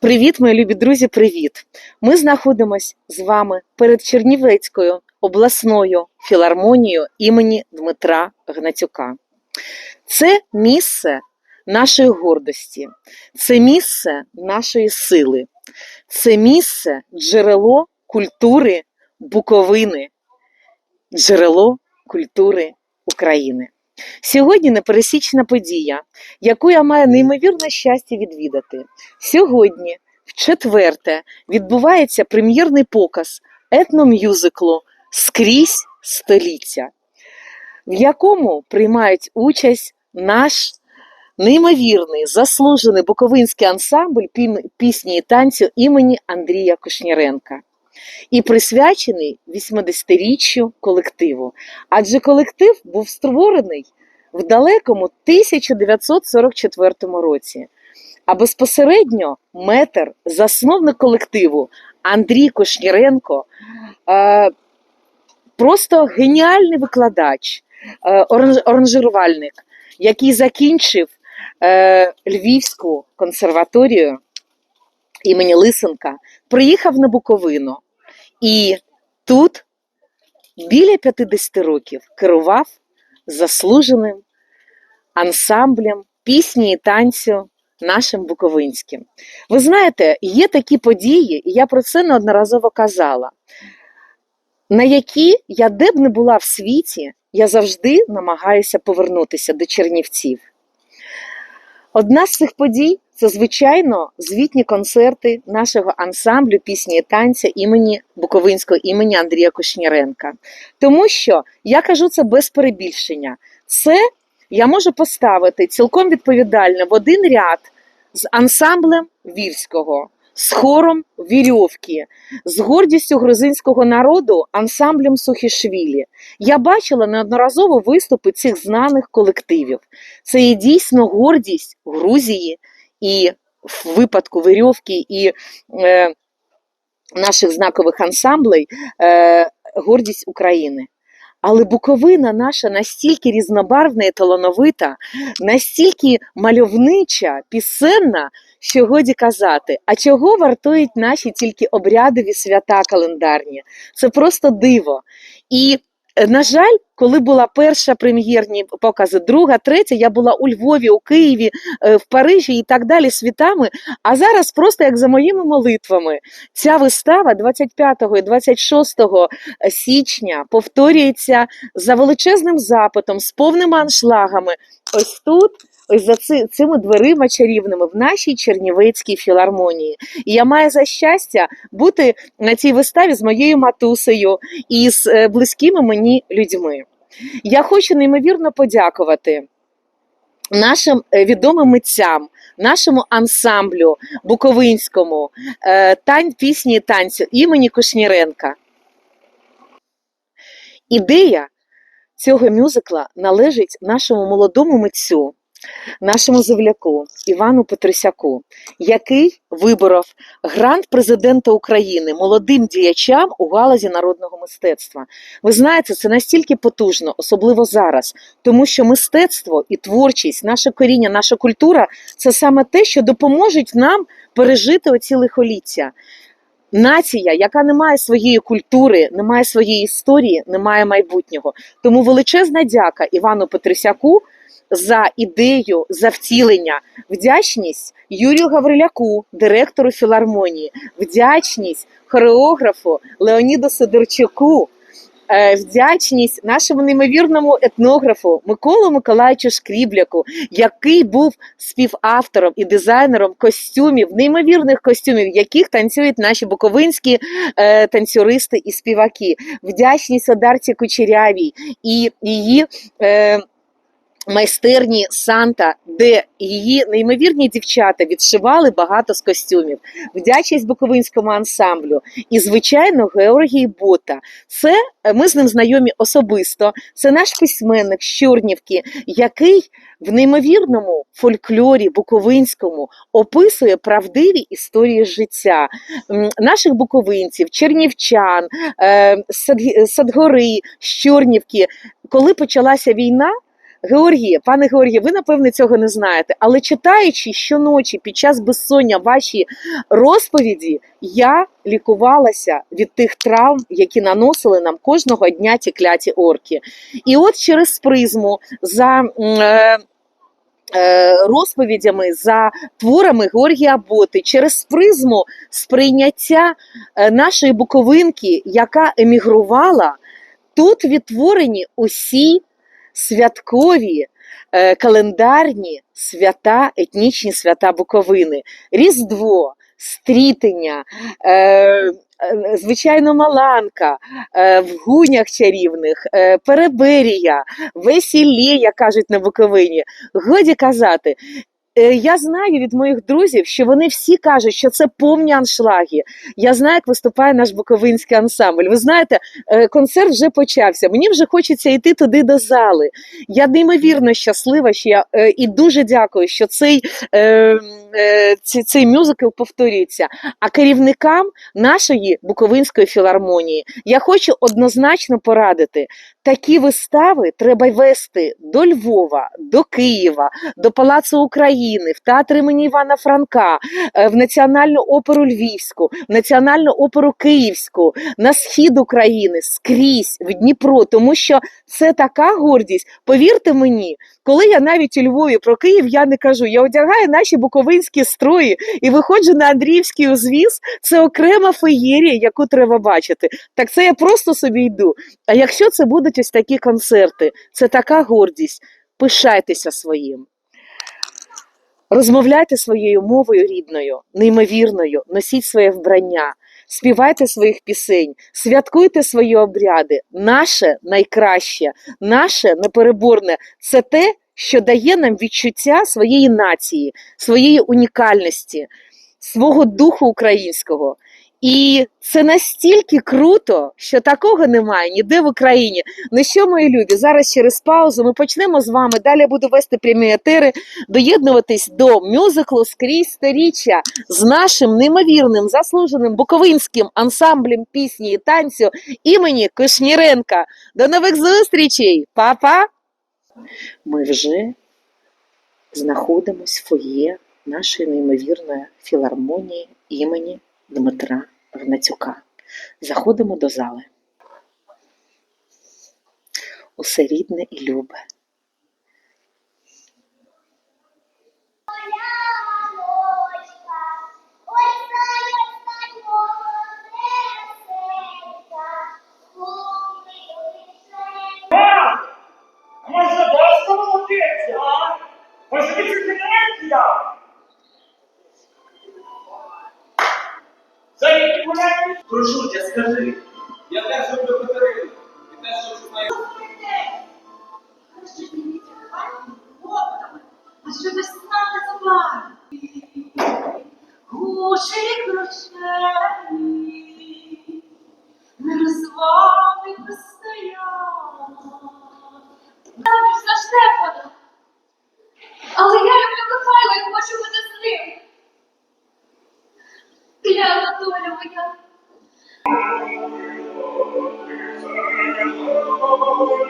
Привіт, мої любі друзі, привіт! Ми знаходимося з вами перед Чернівецькою обласною філармонією імені Дмитра Гнатюка. Це місце нашої гордості, це місце нашої сили, це місце джерело культури Буковини, джерело культури України. Сьогодні непересічна подія, яку я маю неймовірне щастя відвідати. Сьогодні, в четверте, відбувається прем'єрний показ етномюзиклу Скрізь століття, в якому приймають участь наш неймовірний заслужений буковинський ансамбль пісні і танцю імені Андрія Кушніренка. І присвячений 80-річчю колективу. Адже колектив був створений в далекому 1944 році. А безпосередньо метр, засновник колективу Андрій Кошніренко, е, просто геніальний викладач, е, оранж- оранжерувальник, який закінчив е, Львівську консерваторію імені Лисенка, приїхав на Буковину і тут біля 50 років керував заслуженим ансамблем пісні і танцю нашим буковинським. Ви знаєте, є такі події, і я про це неодноразово казала, на які я де б не була в світі, я завжди намагаюся повернутися до Чернівців. Одна з цих подій це, звичайно, звітні концерти нашого ансамблю пісні і танця імені Буковинського імені Андрія Кушніренка. Тому що я кажу це без перебільшення. Це я можу поставити цілком відповідально в один ряд з ансамблем Вірського, з хором Вірьовки, з гордістю грузинського народу ансамблем Сухішвілі. Я бачила неодноразово виступи цих знаних колективів. Це є дійсно гордість Грузії і в випадку Вирьовки і е, наших знакових ансамблей е, гордість України. Але Буковина наша настільки різнобарвна і талановита, настільки мальовнича, пісенна, що годі казати, а чого вартують наші тільки обрядові свята календарні? Це просто диво. І, е, на жаль, коли була перша прем'єрні покази, друга, третя, я була у Львові, у Києві, е, в Парижі і так далі світами. А зараз просто як за моїми молитвами. Ця вистава 25 і 26 січня повторюється за величезним запитом, з повними аншлагами. Ось тут, ось за ци- цими дверима чарівними в нашій Чернівецькій філармонії. І я маю за щастя бути на цій виставі з моєю матусею і з е, близькими мені людьми. Я хочу неймовірно подякувати нашим е, відомим митцям, нашому ансамблю Буковинському, е, тань пісні і танцю імені Кушніренка. Ідея цього мюзикла належить нашому молодому митцю, нашому земляку Івану Петросяку, який виборов грант президента України молодим діячам у галузі народного мистецтва. Ви знаєте, це настільки потужно, особливо зараз, тому що мистецтво і творчість, наше коріння, наша культура це саме те, що допоможуть нам пережити оці лихоліття. Нація, яка не має своєї культури, не має своєї історії, не має майбутнього. Тому величезна дяка Івану Петросяку за ідею, за втілення, вдячність Юрію Гавриляку, директору філармонії, вдячність хореографу Леоніду Сидорчуку, е, вдячність нашому неймовірному етнографу Миколу Миколаївичу Шкрібляку, який був співавтором і дизайнером костюмів, неймовірних костюмів, яких танцюють наші буковинські е, танцюристи і співаки. Вдячність Одарці Кучерявій і її. Е, Майстерні Санта, де її неймовірні дівчата відшивали багато з костюмів. Вдячність Буковинському ансамблю і, звичайно, Георгій Бота. Це е, ми з ним знайомі особисто. Це наш письменник з Чорнівки, який в неймовірному фольклорі буковинському описує правдиві історії життя наших буковинців, чернівчан, е, Садгори, Чорнівки. Коли почалася війна, Георгіє, пане Георгіє, ви напевне цього не знаєте, але читаючи щоночі під час безсоння ваші розповіді, я лікувалася від тих травм, які наносили нам кожного дня ті кляті орки. І от через призму за. е, е, Розповідями за творами Георгія Боти через призму сприйняття е, нашої буковинки, яка емігрувала, тут відтворені усі святкові е, календарні свята, етнічні свята Буковини, Різдво, Стрітення, е, е, звичайно, Маланка, в гунях чарівних, Переберія, весілє, як кажуть на Буковині. Годі казати. Е, Я знаю від моїх друзів, що вони всі кажуть, що це повні аншлаги. Я знаю, як виступає наш буковинський ансамбль. Ви знаєте, е, концерт вже почався. Мені вже хочеться йти туди до зали. Я неймовірно щаслива, що я е, і дуже дякую, що цей, цей, цей мюзикл повторюється. А керівникам нашої Буковинської філармонії я хочу однозначно порадити. Такі вистави треба вести до Львова, до Києва, до Палацу України, в театр імені Івана Франка, е, в Національну оперу Львівську, в Національну оперу Київську, на схід України, скрізь в Дніпро, тому що це така гордість. Повірте мені, коли я навіть у Львові про Київ я не кажу, я одягаю наші буковинські строї і виходжу на Андріївський узвіз. Це окрема феєрія, яку треба бачити. Так це я просто собі йду. А якщо це будуть ось такі концерти, це така гордість. Пишайтеся своїм. Розмовляйте своєю мовою рідною, неймовірною, носіть своє вбрання, співайте своїх пісень, святкуйте свої обряди. Наше найкраще, наше непереборне це те, що дає нам відчуття своєї нації, своєї унікальності, свого духу українського. І це настільки круто, що такого немає ніде в Україні. Ну що, мої любі, зараз через паузу ми почнемо з вами. Далі буду вести прямі етери, доєднуватись до мюзиклу скрізь сторіччя з нашим неймовірним заслуженим буковинським ансамблем пісні і танцю імені Кушніренка. До нових зустрічей, Па-па! Ми вже знаходимось в фоє нашої неймовірної філармонії імені Дмитра Гнатюка. Заходимо до зали. Усе рідне і любе. Прошу тебе, скажи. Oh.